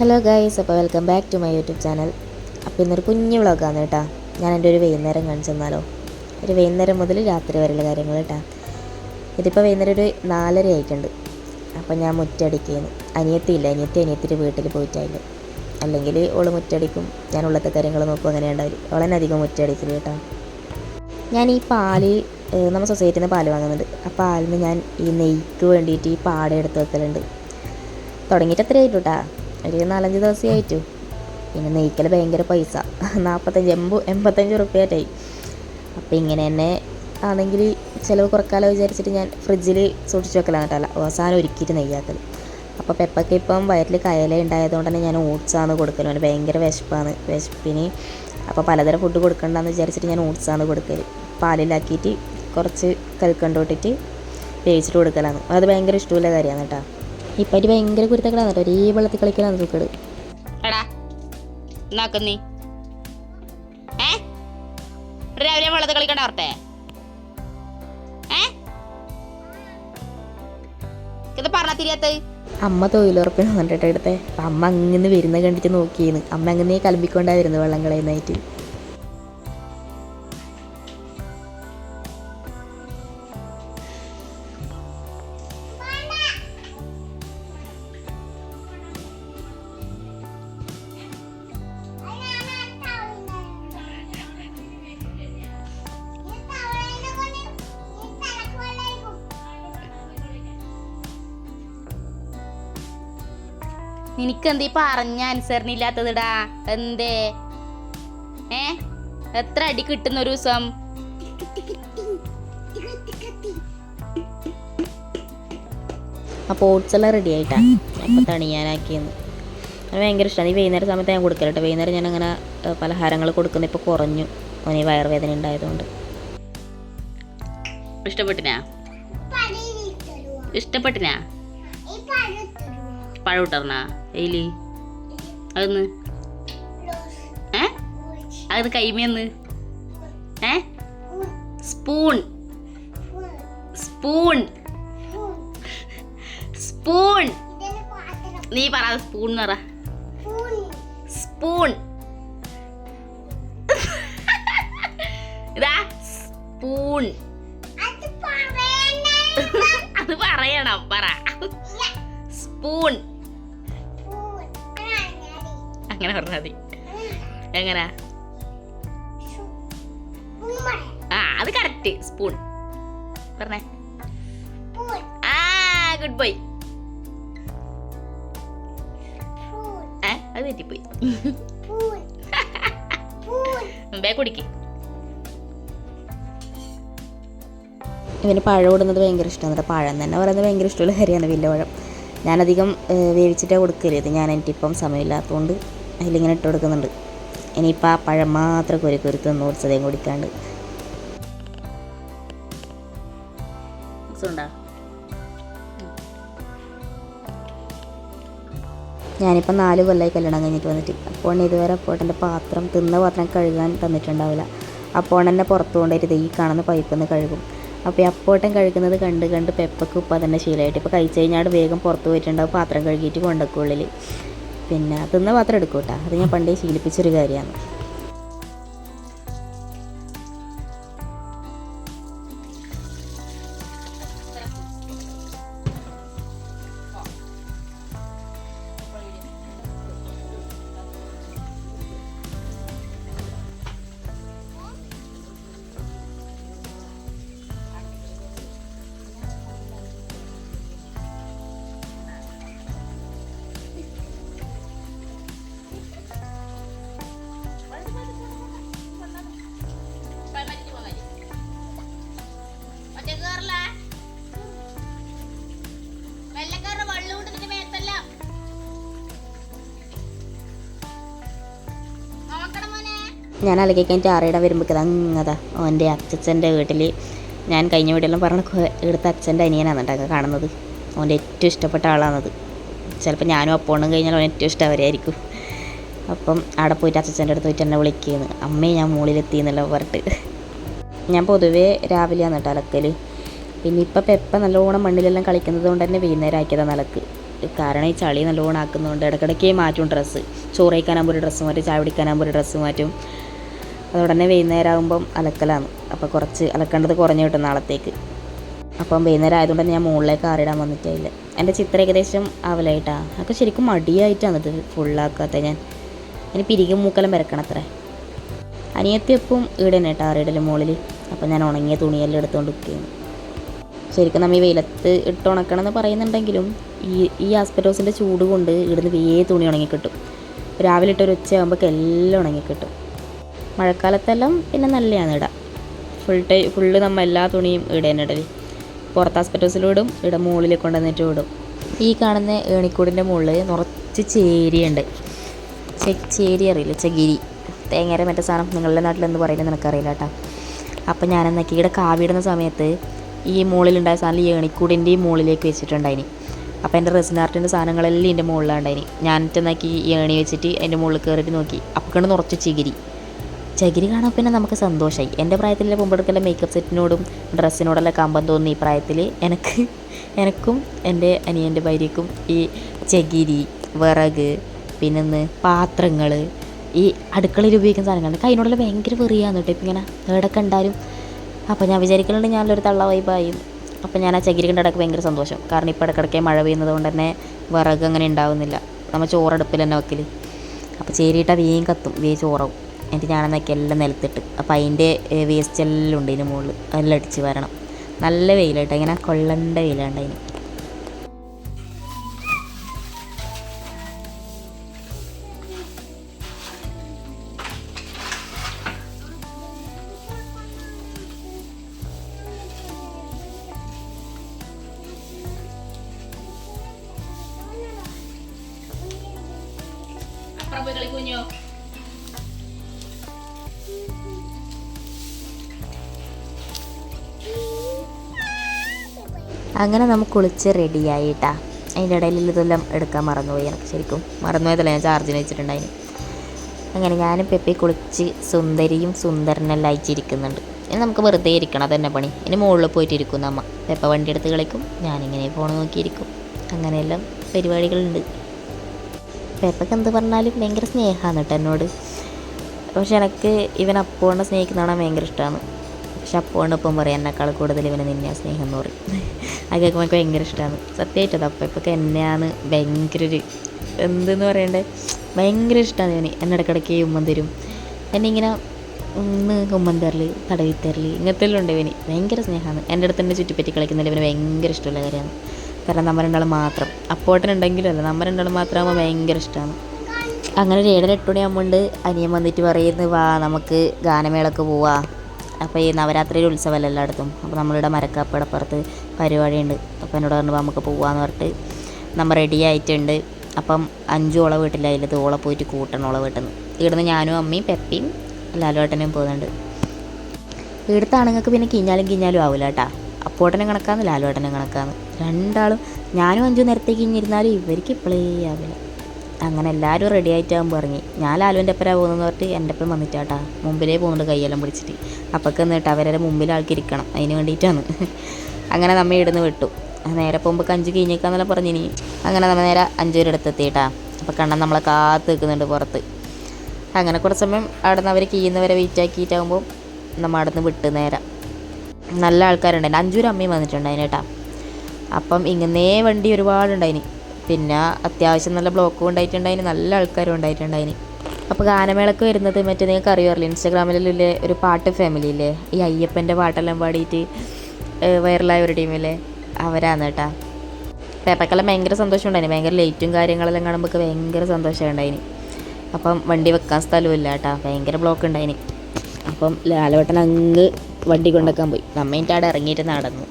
Hello guys അപ്പോൾ welcome back to my YouTube channel അപ്പോൾ ഇന്നൊരു കുഞ്ഞു വ്ളോഗാണ് കേട്ടോ ഞാൻ എന്റെ ഒരു വൈകുന്നേരം കാണിച്ചു തന്നാലോ. ഒരു വൈകുന്നേരം മുതൽ രാത്രി വരെയുള്ള കാര്യങ്ങൾ കേട്ടോ ഇതിപ്പോൾ വൈകുന്നേരം ഒരു നാലര ആയിട്ടുണ്ട്. അപ്പോൾ ഞാൻ മുറ്റടിക്കുന്നു. അനിയത്തിയില്ല അനിയത്തി അനിയത്തിന്റെ വീട്ടിൽ പോയിട്ടായിരുന്നു അല്ലെങ്കിൽ ഓൾ മുറ്റടിക്കും. ഞാൻ ഉള്ളത്തെ കാര്യങ്ങൾ നോക്കും. അങ്ങനെ ഉണ്ടാവില്ല ഓളെന്നെ അധികം മുറ്റടിക്കില്ല കേട്ടോ ഞാൻ ഈ പാൽ നമ്മുടെ സൊസൈറ്റിയിൽ നിന്ന് പാൽ വാങ്ങുന്നുണ്ട് ആ പാലിന് ഞാൻ ഈ നെയ്ക്ക് വേണ്ടിയിട്ട് ഈ പാട എടുത്ത് വെക്കലുണ്ട്. തുടങ്ങിയിട്ട് അത്രയായിട്ടുട്ടാ ഒരു നാലഞ്ച് ദിവസമേ ആയിട്ടു. പിന്നെ നെയ്ക്കൽ ഭയങ്കര പൈസ. നാൽപ്പത്തഞ്ച് എൺപ എൺപത്തഞ്ച് റുപ്യായിട്ടായി അപ്പം ഇങ്ങനെ തന്നെ ആണെങ്കിൽ ചിലവ് കുറക്കാലോ വിചാരിച്ചിട്ട് ഞാൻ ഫ്രിഡ്ജിൽ സൂക്ഷിച്ച് വെക്കലാണ് കേട്ടോ. അവസാനം ഒരുക്കിയിട്ട് നെയ്യാക്കൽ അപ്പോൾ പെപ്പൊക്കെ ഇപ്പം വയറ്റിൽ കയല ഉണ്ടായതുകൊണ്ട് തന്നെ ഞാൻ ഓട്സാണ് കൊടുക്കൽ അവന് ഭയങ്കര വിശപ്പാണ്. വിശപ്പിന് അപ്പോൾ പലതരം ഫുഡ് കൊടുക്കണ്ടെന്ന് വിചാരിച്ചിട്ട് ഞാൻ ഓട്സാണ് കൊടുക്കൽ പാലിലാക്കിയിട്ട് കുറച്ച് കൽക്കണ്ടോട്ടിട്ട് വേവിച്ചിട്ട് കൊടുക്കലാണ്. അത് ഭയങ്കര ഇഷ്ടമുള്ള കാര്യമാണ് കേട്ടോ. ഇപ്പം ഒരു ഭയങ്കര കുരുത്തക്കളാണ് കേട്ടോ. ഒരേ വെള്ളത്തിൽ കളിക്കലാണ് തൂക്കട് എടാ എന്നാക്കുന്നീ ഏ? രാവിലെ വെള്ളത്തിൽ കളിക്കണ്ട ഓർത്തെ ഏ? ഇത് പറഞ്ഞ തിരിയാത്ത. അമ്മ തൊഴിലുറപ്പിന് വന്നിട്ട് എടുത്തേ അപ്പം അമ്മ അങ്ങനെ വരുന്ന കണ്ടിട്ട് നോക്കിയെന്ന്. അമ്മ അങ്ങനെ കലമ്പിക്കൊണ്ടായിരുന്നു വെള്ളം കളയുന്നതായിട്ട്. നിനക്കെന്തീ പറഞ്ഞ അനുസരണയില്ലാത്തതിടാ എന്തേ? ഏ? എത്ര അടി കിട്ടുന്ന ഒരു ദിവസം? അപ്പോൾ ഓട്സ് എല്ലാം റെഡി ആയിട്ടാ. അപ്പോൾ തണിയാനാക്കിയെന്ന് അത് ഭയങ്കര ഇഷ്ടമാണ് ഈ വൈകുന്നേരം സമയത്ത് ഞാൻ കൊടുക്കല കേട്ടോ വൈകുന്നേരം ഞാൻ അങ്ങനെ പലഹാരങ്ങൾ കൊടുക്കുന്ന ഇപ്പോൾ കുറഞ്ഞു. അവന് ഈ വയറുവേദന ഉണ്ടായതുകൊണ്ട്. ഇഷ്ടപ്പെട്ടിനാ? ഇഷ്ടപ്പെട്ടിനാ? പഴം ഇട്ടർന്നാ എയിൽ അതൊന്ന്? ഏ? അത് കൈമേന്ന് ഏ? സ്പൂൺ. സ്പൂൺ. സ്പൂൺ. നീ പറ സ്പൂൺ പറ. സ്പൂൺ. ഇതാ സ്പൂൺ. അത് പറയണം പറ. സ്പൂൺ. അങ്ങനെ പറഞ്ഞാൽ മതി. എങ്ങനാ? ആ അത് കറക്റ്റ് സ്പൂൺ പറഞ്ഞേ. ആ ഗുഡ് ബോയ് ഏ അത് തെറ്റിപ്പോയി. മുമ്പേ കുടിക്ക്. ഇവന് പഴം ഇടുന്നത് ഭയങ്കര ഇഷ്ടമാണ്. കേട്ടോ പഴം തന്നെ പറയുന്നത് ഭയങ്കര ഇഷ്ടമുള്ള കാര്യമാണ് വില്ലപ്പഴം. ഞാനധികം ഏഹ്, വേവിച്ചിട്ടേ കൊടുക്കരുത് ഞാൻ എനിക്കിപ്പം സമയമില്ലാത്തതുകൊണ്ട് അതിലിങ്ങനെ ഇട്ട് കൊടുക്കുന്നുണ്ട്. ഇനിയിപ്പോൾ ആ പഴം മാത്രം കൊരി കൊരി തിന്ന് കൊടുത്തതേം കുടിക്കാണ്ട് ഞാനിപ്പോൾ നാല് കൊല്ലമായി കല്യാണം കഴിഞ്ഞിട്ട് വന്നിട്ട്. അപ്പോൾ ഇതുവരെ അപ്പോട്ടന്റെ പാത്രം തിന്ന പാത്രം കഴുകാൻ തന്നിട്ടുണ്ടാവില്ല. അപ്പോൾ എന്നെ പുറത്തു കൊണ്ടുപോയിട്ട് ഈ കാണുന്ന പൈപ്പിൽ നിന്ന് കഴുകും. അപ്പോൾ ഈ അപ്പോട്ടൻ കഴുകുന്നത് കണ്ട് കണ്ട് പെപ്പക്ക് ഉപ്പ തന്നെ ശീലമായിട്ട് ഇപ്പോൾ കഴിച്ച് കഴിഞ്ഞാൽ വേഗം പുറത്ത് പോയിട്ടുണ്ടാവും പാത്രം കഴുകിയിട്ട് കൊണ്ടക്കുള്ളിൽ പിന്നെ തിന്ന പാത്രം എടുക്കും കേട്ടോ അത് ഞാൻ പണ്ടേ ശീലിപ്പിച്ചൊരു കാര്യമാണ്. ഞാൻ അല്ലെങ്കിൽ കഴിഞ്ഞിട്ട് ആറേടെ വരുമ്പോൾ അങ്ങതാ ഓന്റെ അച്ചച്ചന്റെ വീട്ടിൽ ഞാൻ കഴിഞ്ഞ വീട്ടിലും പറഞ്ഞ ഇവിടുത്തെ അച്ഛന്റെ അനിയനാണ് കേട്ടോ കാണുന്നത്. ഓന്റെ ഏറ്റവും ഇഷ്ടപ്പെട്ട ആളാണത്. ചിലപ്പോൾ ഞാനും അപ്പോണും കഴിഞ്ഞാൽ അവൻ ഏറ്റവും ഇഷ്ടം അവരായിരിക്കും. അപ്പം അവിടെ പോയിട്ട് അച്ഛച്ചന്റെ അടുത്ത് പോയിട്ട് എന്നെ വിളിക്കുന്നു. അമ്മേ ഞാൻ മുകളിലെത്തി എന്നല്ല പറഞ്ഞിട്ട്. ഞാൻ പൊതുവേ രാവിലെയാണ് കേട്ടോ അലക്കൽ പിന്നെ ഇപ്പം പെപ്പ നല്ലോണം മണ്ണിലെല്ലാം കളിക്കുന്നത് കൊണ്ട് തന്നെ വൈകുന്നേരം ആക്കിയതാണ് അലക്ക്. കാരണം ഈ ചളി നല്ലോണം ആക്കുന്നതുകൊണ്ട് ഇടയ്ക്കിടയ്ക്ക് മാറ്റും ഡ്രസ്സ്. ചോറ് കഴിക്കാനാകുമ്പോൾ ഒരു ഡ്രസ്സ് മാറ്റും ചായ പിടിക്കാനാകുമ്പോൾ ഒരു ഡ്രസ്സ് മാറ്റും. അതോടെ തന്നെ വൈകുന്നേരം ആകുമ്പം അലക്കലാണ്. അപ്പോൾ കുറച്ച് അലക്കേണ്ടത് കുറഞ്ഞു കിട്ടും നാളത്തേക്ക്. അപ്പം വൈകുന്നേരം ആയതുകൊണ്ട് തന്നെ ഞാൻ മുകളിലേക്ക് ആറിടാൻ വന്നിട്ടില്ല എന്റെ ചിത്രം ഏകദേശം ആവലായിട്ടാണ് അതൊക്കെ ശരിക്കും മടിയായിട്ടാണ് ഇത് ഫുള്ളാക്കാത്ത ഞാൻ. ഇനി പിരികും മൂക്കലം വരക്കണം അത്രേ അനിയത്തി എപ്പം തന്നെ കേട്ടോ ആറിടൽ മുകളിൽ അപ്പം ഞാൻ ഉണങ്ങിയ തുണിയെല്ലാം എടുത്തുകൊണ്ട് നിൽക്കുകയാണ് ശരിക്കും നമ്മൾ ഈ വെയിലത്ത് ഇട്ട് ഉണക്കണം എന്ന് പറയുന്നുണ്ടെങ്കിലും ഈ ഈ ആസ്പെറ്റോസിന്റെ ചൂട് കൊണ്ട് ഇവിടുന്ന് വേ തുണി ഉണങ്ങിക്കിട്ടും. രാവിലെ ഇട്ടൊരു ഒരു ഉച്ചയാകുമ്പോൾ എല്ലാം ഉണങ്ങി കിട്ടും മഴക്കാലത്തെല്ലാം പിന്നെ നല്ലതാണ് ഇടാം ഫുൾ ടൈ ഫുള്ള് നമ്മൾ എല്ലാ തുണിയും ഇടേനെ ഇടൽ. പുറത്ത് ആസ്പെറ്റോസിലിടും ഇവിടെ മുകളിൽ കൊണ്ടുവന്നിട്ട് ഇടും. ഈ കാണുന്ന ഏണിക്കൂടിന്റെ മുകളിൽ നിറച്ച് ചേരിയുണ്ട്. ചേരി അറിയില്ല ചകിരി. തേങ്ങര മറ്റേ സാധനം നിങ്ങളുടെ നാട്ടിൽ എന്ത് പറയുന്നത് നിനക്കറിയില്ല കേട്ടോ. അപ്പം ഞാനെന്നൊക്കെ ഇവിടെ കാവിടുന്ന സമയത്ത് ഈ മുകളിലുണ്ടായ സാധനം ഈ ഏണിക്കൂടിന്റെ മുകളിലേക്ക് വെച്ചിട്ടുണ്ടായിനി. അപ്പോൾ എന്റെ റെസിൻ ആർട്ടിന്റെ സാധനങ്ങളെല്ലാം എന്റെ മുകളിലുണ്ടായിനി ഞാൻ എന്നാക്കി ഈ ഏണി വെച്ചിട്ട് എന്റെ മുകളിൽ കയറിയിട്ട് നോക്കി. അപ്പോൾ കണ്ട് നിറച്ച് ചകിരി. ചകിരി കാണാൻ പിന്നെ നമുക്ക് സന്തോഷമായി എന്റെ പ്രായത്തിലെ മുമ്പെടുക്കലെ മേക്കപ്പ് സെറ്റിനോടും ഡ്രസ്സിനോടെല്ലാം കമ്പം തോന്നി ഈ പ്രായത്തിൽ എനിക്ക് എനിക്കും എന്റെ അനിയന്റെ ഭാര്യയ്ക്കും ഈ ചകിരി വിറക് പിന്നെന്ന് പാത്രങ്ങൾ ഈ അടുക്കളയിൽ ഉപയോഗിക്കുന്ന സാധനങ്ങളുണ്ട് അതിനോടെല്ലാം ഭയങ്കര വെറിയാന്ന് കേട്ടോ. ഇപ്പം ഇങ്ങനെ എവിടെ കണ്ടാലും. അപ്പോൾ ഞാൻ വിചാരിക്കലുണ്ട് ഞാനൊരു തള്ള വൈബായും അപ്പോൾ ഞാൻ ആ ചകിരി കണ്ട ഇടയ്ക്ക് ഭയങ്കര സന്തോഷം. കാരണം ഇപ്പോൾ ഇടയ്ക്കിടയ്ക്ക് മഴ പെയ്യുന്നത് കൊണ്ട് തന്നെ വിറക് അങ്ങനെ ഉണ്ടാവുന്നില്ല. നമ്മൾ ചോറടുപ്പിൽ തന്നെ വെക്കൽ അപ്പോൾ ചേരിയിട്ടാൽ വേഗം കത്തും. വേ ചോറാവും. എന്നിട്ട് ഞാനെന്നൊക്കെ എല്ലാം നിലത്തിട്ട്. അപ്പോൾ അതിന്റെ വേസ്റ്റ് എല്ലാം ഉണ്ട് ഇതിന് മുകളിൽ. എല്ലാം അടിച്ച് വരണം. നല്ല വെയിലായിട്ട് ഇങ്ങനെ കൊള്ളണ്ട വെയിലുണ്ട് അതിന് കുഞ്ഞോ. അങ്ങനെ നമുക്ക് കുളിച്ച് റെഡിയായിട്ടാ അതിന്റെ ഇടയിൽ ഇതെല്ലാം എടുക്കാൻ മറന്നുപോയി എനിക്ക് ശരിക്കും. മറന്നുപോയതല്ല ഞാൻ ചാർജിന് വെച്ചിട്ടുണ്ടായിരുന്നു അങ്ങനെ ഞാനും പെപ്പി കുളിച്ച് സുന്ദരിയും സുന്ദരനെല്ലാം അയച്ചിരിക്കുന്നുണ്ട് ഇനി നമുക്ക് വെറുതെ ഇരിക്കണം അതന്നെ പണി. ഇനി മുകളിൽ പോയിട്ടിരിക്കും അമ്മ. പെപ്പ വണ്ടി എടുത്ത് കളിക്കും ഞാനിങ്ങനെ ഫോൺ നോക്കിയിരിക്കും. അങ്ങനെയെല്ലാം പരിപാടികളുണ്ട്. പെപ്പക്ക് എന്ത് പറഞ്ഞാലും ഭയങ്കര സ്നേഹമാണ് കേട്ടോ എന്നോട്. പക്ഷെ എനിക്ക് ഇവൻ അപ്പോണ്ട് സ്നേഹിക്കുന്നതാണ് ഭയങ്കര ഇഷ്ടമാണ് പക്ഷെ അപ്പോണ്ട് ഒപ്പം പറയാം എന്നെക്കാൾ കൂടുതൽ ഇവനെ നിന്നെയാണ് സ്നേഹം എന്ന് പറയും. അത് കേൾക്കുമ്പോൾ എനിക്ക് ഭയങ്കര ഇഷ്ടമാണ് സത്യമായിട്ടത് അപ്പം ഇപ്പം എന്നെയാണ് ഭയങ്കര ഒരു എന്തെന്ന് പറയണ്ടേ? ഭയങ്കര ഇഷ്ടമാണ് ഞാൻ എന്നെ ഇടയ്ക്കിടയ്ക്ക് ഉമ്മൻ തരും. എന്നെ ഇങ്ങനെ ഒന്ന് ഉമ്മൻ തരൽ തടവി തരൽ ഇങ്ങനത്തെ എല്ലാം ഉണ്ട് ഇവന്. ഭയങ്കര സ്നേഹമാണ് എന്റെ അടുത്ത് തന്നെ ചുറ്റിപ്പറ്റി കളിക്കുന്നതിൽ ഇവന് ഭയങ്കര ഇഷ്ടമുള്ള കാര്യമാണ്. കാരണം നമ്മൾ രണ്ടാളും മാത്രം. അപ്പോട്ടനുണ്ടെങ്കിലും അല്ല നമ്മൾ രണ്ടാളും മാത്രമാകുമ്പോൾ ഭയങ്കര ഇഷ്ടമാണ് അങ്ങനെ ഒരു ഏഴര എട്ട് മണിയാകുമ്പോൾ അനിയൻ വന്നിട്ട് പറയുന്നു വാ നമുക്ക് ഗാനമേളക്ക് പോവാ. അപ്പോൾ ഈ നവരാത്രിയിൽ ഉത്സവമല്ല എല്ലായിടത്തും? അപ്പോൾ നമ്മളിവിടെ മരക്കാപ്പടപ്പുറത്ത് പരിപാടിയുണ്ട്. അപ്പോൾ എന്നോട് പറഞ്ഞു നമുക്ക് പോവാന്ന് പറഞ്ഞിട്ട് നമ്മൾ റെഡി ആയിട്ടുണ്ട്. അപ്പം അഞ്ചു ഓളെ വീട്ടിലായില്ലത് ഓളെ പോയിട്ട് കൂട്ടണം ഓളെ വീട്ടിൽ നിന്ന്. ഇവിടുന്ന് ഞാനും അമ്മയും പെപ്പിയും ലാലുവേട്ടനും പോകുന്നുണ്ട് ഇവിടുത്തെ ആണുങ്ങൾക്ക് പിന്നെ കിഞ്ഞാലും കിഞ്ഞാലും ആവില്ല കേട്ടാ. അപ്പോട്ടനും കണക്കാന്ന് ലാലുവേട്ടനും കണക്കാന്ന്. രണ്ടാളും ഞാനും അഞ്ചു നേരത്തേക്ക് ഇഞ്ഞിരുന്നാലും ഇവർക്ക് ഇപ്പോഴേ ആവില്ല. അങ്ങനെ എല്ലാവരും റെഡി ആയിട്ടാകുമ്പോൾ ഇറങ്ങി. ഞാൻ ലാലുവിന്റെ ഒപ്പരാ പോകുന്നതെന്ന് പറഞ്ഞിട്ട് എന്റെ ഒപ്പം വന്നിട്ടാട്ടാ. മുമ്പിലേ പോകുന്നുണ്ട് കൈയെല്ലാം പിടിച്ചിട്ട്. അപ്പൊക്കെ എന്നിട്ട് അവരുടെ മുമ്പിൽ ആൾക്കിരിക്കണം. അതിന് വേണ്ടിയിട്ടാണ്. അങ്ങനെ നമ്മ ഇടുന്ന് വിട്ടു. നേരെ പോകുമ്പോൾ അഞ്ച് കഴിഞ്ഞേക്കാന്നെല്ലാം പറഞ്ഞിനി. അങ്ങനെ നമ്മൾ നേരെ അഞ്ച് അടുത്ത് എത്തിയിട്ടാ അപ്പോൾ കണ്ണൻ നമ്മളെ കാത്ത് നിൽക്കുന്നുണ്ട് പുറത്ത്. അങ്ങനെ കുറച്ച് സമയം അവിടെ നിന്ന് അവർ കീയുന്നവരെ വെയിറ്റ് ആക്കിയിട്ടാകുമ്പോൾ നമ്മൾ അവിടെ നിന്ന് വിട്ട് നേരെ. നല്ല ആൾക്കാരുണ്ടായിരുന്നു അഞ്ചൂർ അമ്മയും വന്നിട്ടുണ്ടായിരുന്നു കേട്ടാ. അപ്പം ഇങ്ങനേ വണ്ടി ഒരുപാടുണ്ടായിന്. പിന്നെ അത്യാവശ്യം നല്ല ബ്ലോക്കും ഉണ്ടായിട്ടുണ്ടായിന് നല്ല ആൾക്കാരും ഉണ്ടായിട്ടുണ്ടായിന്. അപ്പോൾ ഗാനമേളക്ക് വരുന്നത് മറ്റേ നിങ്ങൾക്ക് അറിയാറില്ല ഇൻസ്റ്റാഗ്രാമിലുള്ള ഒരു പാട്ട് ഫാമിലി ഇല്ലേ? ഈ അയ്യപ്പന്റെ പാട്ടെല്ലാം പാടിയിട്ട് വൈറലായ ഒരു ടീമില്ലേ അവരാണ് കേട്ടാ. പേപ്പക്കെല്ലാം ഭയങ്കര സന്തോഷം ഉണ്ടായിന് ഭയങ്കര ലൈറ്റും കാര്യങ്ങളെല്ലാം കാണുമ്പോൾ ഭയങ്കര സന്തോഷം ഉണ്ടായിന്. അപ്പം വണ്ടി വെക്കാൻ സ്ഥലമില്ല കേട്ടാ ഭയങ്കര ബ്ലോക്ക് ഉണ്ടായിന്. അപ്പം ലാലവട്ടൻ അങ്ങ് വണ്ടി കൊണ്ടുവെക്കാൻ പോയി. നമ്മന്റെ അവിടെ ഇറങ്ങിയിട്ട് നടന്നു.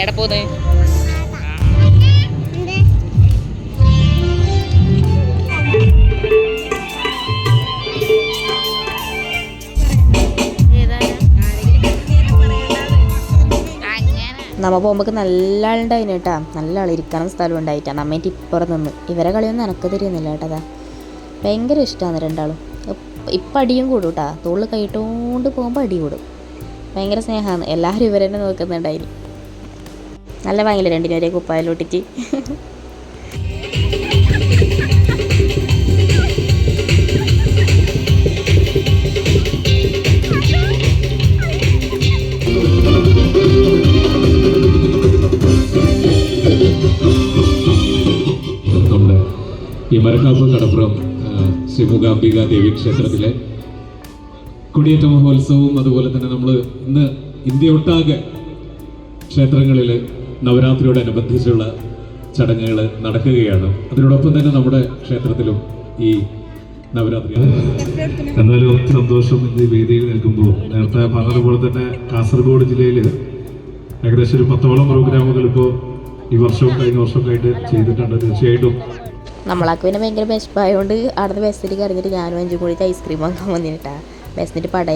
എവിടെ പോന്ന്. നമ്മ പോകുമ്പോൾ നല്ല ആളുണ്ടായിന് കേട്ടാ. നല്ല ആൾ ഇരിക്കാനും സ്ഥലം ഉണ്ടായിട്ടാ. നമ്മേന്റെ ഇപ്പുറം നിന്ന്. ഇവരെ കളിയൊന്നും എനക്ക് തിരിയുന്നില്ല കേട്ടതാ ഭയങ്കര ഇഷ്ടമാണ് രണ്ടാളും. ഇപ്പം അടിയും കൂടും കേട്ടാ തോളിൽ കൈയിട്ടോണ്ട് പോകുമ്പോൾ അടി കൂടും. ഭയങ്കര സ്നേഹമാണ് എല്ലാവരും ഇവരെന്നെ നോക്കുന്നുണ്ടായിരുന്നു നല്ല ഭയങ്കര രണ്ടിനും ഒരേ കുപ്പായിലോട്ടിട്ട് ഈ കടപ്പുറം ശ്രീമുഖാംബിക ദേവി ക്ഷേത്രത്തിലെ കൊടിയേറ്റ മഹോത്സവവും അതുപോലെ തന്നെ നമ്മൾ ഇന്ന് ഇന്ത്യ ഒട്ടാകെ ക്ഷേത്രങ്ങളിൽ നവരാത്രിയോടനുബന്ധിച്ചുള്ള ചടങ്ങുകൾ നടക്കുകയാണ്. അതിനോടൊപ്പം തന്നെ നമ്മുടെ ക്ഷേത്രത്തിലും ഈ നവരാത്രി എന്നാലും സന്തോഷം ഈ വേദിയിൽ നിൽക്കുമ്പോൾ. നേരത്തെ പറഞ്ഞതുപോലെ തന്നെ കാസർഗോഡ് ജില്ലയിൽ ഏകദേശം ഒരു പത്തോളം പ്രോഗ്രാമുകൾ ഇപ്പോൾ ഈ വർഷവും കഴിഞ്ഞ വർഷമൊക്കെ ആയിട്ട് ചെയ്തിട്ടുണ്ട്. തീർച്ചയായിട്ടും. നമ്മളാക്ക് പിന്നെ ഭയങ്കര വിശപ്പായതുകൊണ്ട് അവിടുന്ന് ബസ്സിലേക്ക് ഇറങ്ങിയിട്ട് ഞാനും അഞ്ചും കൂടി ഐസ്ക്രീം വാങ്ങാൻ വന്നിട്ടാ. ബസ്സിന്റെ പട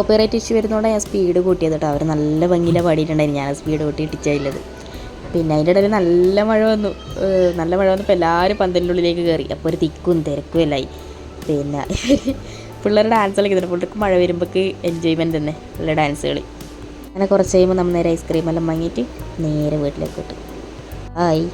കോപ്പിറൈറ്റ് ഇഷ്യൂ വരുന്നതുകൊണ്ട് ഞാൻ സ്പീഡ് കൂട്ടിയത് കേട്ടോ അവർ നല്ല ഭംഗിയിലാണ് പാടിയിട്ടുണ്ടായിരുന്നു. ഞാൻ സ്പീഡ് കൂട്ടി ഇട്ടിച്ചതിലത് പിന്നെ അതിന്റെ ഇടയിൽ നല്ല മഴ വന്നു. നല്ല മഴ വന്നപ്പോൾ എല്ലാവരും പന്തലിന്റെ ഉള്ളിലേക്ക് കയറി അപ്പോൾ ഒരു തിക്കും തിരക്കും എല്ലായി പിന്നെ പിള്ളേർ ഡാൻസ് കളിക്കുന്നുണ്ട് പിള്ളേർക്ക് മഴ വരുമ്പോഴേക്ക് എൻജോയ്മെന്റ് തന്നെ. പിള്ളേർ ഡാൻസ് കളി. അങ്ങനെ കുറച്ച് കഴിയുമ്പോൾ നമ്മൾ നേരെ ഐസ്ക്രീം എല്ലാം വാങ്ങിയിട്ട് നേരെ വീട്ടിലേക്ക് കിട്ടും ആയി